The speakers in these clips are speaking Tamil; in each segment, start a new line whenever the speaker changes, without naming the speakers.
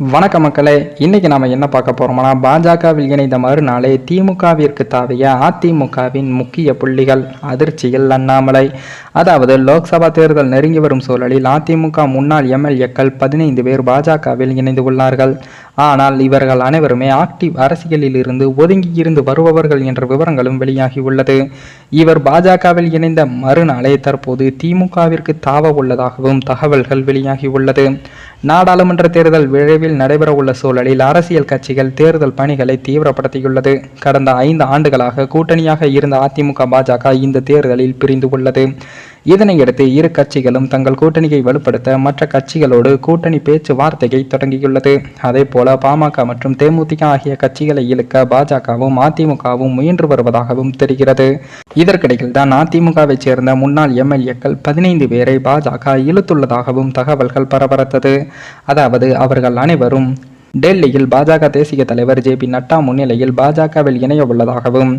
வணக்க மக்களே இன்னைக்கு நாம என்ன பார்க்க போறோம்னா பாஜகவில் இணைந்த மறுநாளே திமுகவிற்கு தாவிய அதிமுகவின் முக்கிய புள்ளிகள் அதிர்ச்சியில் அண்ணாமலை. அதாவது லோக்சபா தேர்தல் நெருங்கி வரும் சூழலில் அதிமுக முன்னாள் எம்எல்ஏக்கள் பதினைந்து பேர் பாஜகவில் இணைந்து உள்ளார்கள். ஆனால் இவர்கள் அனைவருமே ஆக்டிவ் அரசியலில் இருந்து ஒதுங்கி இருந்து வருபவர்கள் என்ற விவரங்களும் வெளியாகியுள்ளது இவர் பாஜகவில் இணைந்த மறுநாளே தற்போது திமுகவிற்கு தாவ உள்ளதாகவும் தகவல்கள் வெளியாகி உள்ளது. நாடாளுமன்ற தேர்தல் விரைவில் நடைபெறவுள்ள சூழலில் அரசியல் கட்சிகள் தேர்தல் பணிகளை தீவிரப்படுத்தியுள்ளது. கடந்த ஐந்து ஆண்டுகளாக கூட்டணியாக இருந்த அதிமுக பாஜக இந்த தேர்தலில் பிரிந்து உள்ளது. இதனையடுத்து இரு கட்சிகளும் தங்கள் கூட்டணியை வலுப்படுத்த மற்ற கட்சிகளோடு கூட்டணி பேச்சுவார்த்தையை தொடங்கியுள்ளது. அதே போல பாமக மற்றும் தேமுதிக ஆகிய கட்சிகளை இழுக்க பாஜகவும் அதிமுகவும் முயன்று வருவதாகவும் தெரிகிறது. இதற்கிடையில் தான் அதிமுகவை சேர்ந்த முன்னாள் எம்எல்ஏக்கள் பதினைந்து பேரை பாஜக இழுத்துள்ளதாகவும் தகவல்கள் பரபரத்தது அதாவது அவர்கள் அனைவரும் டெல்லியில் பாஜக தேசிய தலைவர் ஜே பி நட்டா முன்னிலையில் பாஜகவில் இணைய உள்ளதாகவும்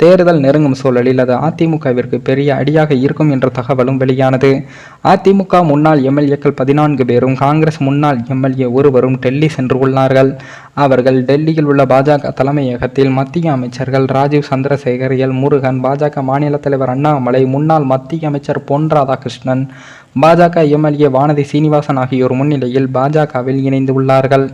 தேர்தல் நெருங்கும் சூழலில் அது அதிமுகவிற்கு பெரிய அடியாக இருக்கும் என்ற தகவலும் வெளியானது. அதிமுக முன்னாள் எம்எல்ஏக்கள் பதினான்கு பேரும் காங்கிரஸ் முன்னாள் எம்எல்ஏ ஒருவரும் டெல்லி சென்று உள்ளார்கள். அவர்கள் டெல்லியில் உள்ள பாஜக தலைமையகத்தில் மத்திய அமைச்சர்கள் ராஜீவ் சந்திரசேகர் எல். முருகன் பாஜக மாநில தலைவர் அண்ணாமலை முன்னாள் மத்திய அமைச்சர் பொன் ராதாகிருஷ்ணன் பாஜக எம்எல்ஏ வானதி சீனிவாசன் ஆகியோர் முன்னிலையில் பாஜகவில் இணைந்து உள்ளார்கள்.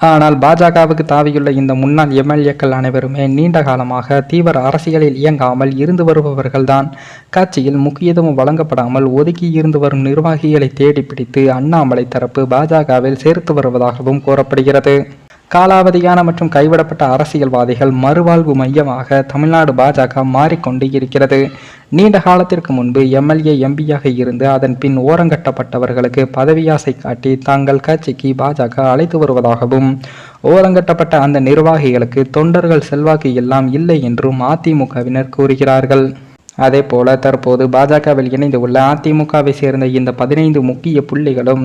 ஆனால் பாஜகவுக்கு தாவியுள்ள இந்த முன்னாள் எம்எல்ஏக்கள் அனைவருமே நீண்ட காலமாக தீவிர அரசியலில் இயங்காமல் இருந்து வருபவர்கள்தான். கட்சியில் முக்கியத்துவம் வழங்கப்படாமல் ஒதுக்கி இருந்து வரும் நிர்வாகிகளை தேடி பிடித்து அண்ணாமலை தரப்பு பாஜகவில் சேர்த்து வருவதாகவும் கூறப்படுகிறது. காலாவதியான மற்றும் கைவிடப்பட்ட அரசியல்வாதிகள் மறுவாழ்வு மையமாக தமிழ்நாடு பாஜக மாறிக்கொண்டு இருக்கிறது. நீண்ட காலத்திற்கு முன்பு எம்எல்ஏ எம்பியாக இருந்து அதன் பின் ஓரங்கட்டப்பட்டவர்களுக்கு பதவியாசை காட்டி தங்கள் கட்சிக்கு பாஜக அழைத்து வருவதாகவும் ஓரங்கட்டப்பட்ட அந்த நிர்வாகிகளுக்கு தொண்டர்கள் செல்வாக்கு எல்லாம் இல்லை என்றும் அதிமுகவினர் கூறுகிறார்கள். அதே போல தற்போது பாஜகவில் இணைந்து உள்ள அதிமுகவை சேர்ந்த இந்த பதினைந்து முக்கிய புள்ளிகளும்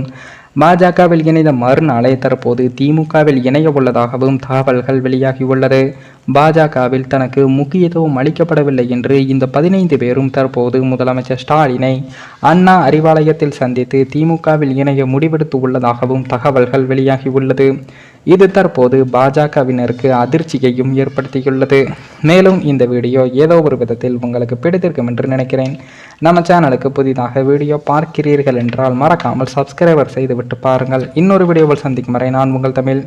பாஜகவில் இணைந்த மறுநாளே தற்போது திமுகவில் இணைய உள்ளதாகவும் தகவல்கள் வெளியாகியுள்ளது. பாஜகவில் தனக்கு முக்கியத்துவம் அளிக்கப்படவில்லை என்று இந்த பதினைந்து பேரும் தற்போது முதலமைச்சர் ஸ்டாலினை அண்ணா அறிவாலயத்தில் சந்தித்து திமுகவில் இணைய முடிவெடுத்து உள்ளதாகவும் தகவல்கள் வெளியாகியுள்ளது இது தற்போது பாஜகவினருக்கு அதிர்ச்சியையும் ஏற்படுத்தியுள்ளது. மேலும் இந்த வீடியோ ஏதோ ஒரு விதத்தில் உங்களுக்கு பிடித்திருக்கும் என்று நினைக்கிறேன். நம்ம சேனலுக்கு புதிதாக வீடியோ பார்க்கிறீர்கள் என்றால் மறக்காமல் சப்ஸ்கிரைபர் செய்துவிட்டு பாருங்கள். இன்னொரு வீடியோவில் சந்திக்கும் வரை நான் உங்கள் தமிழ்.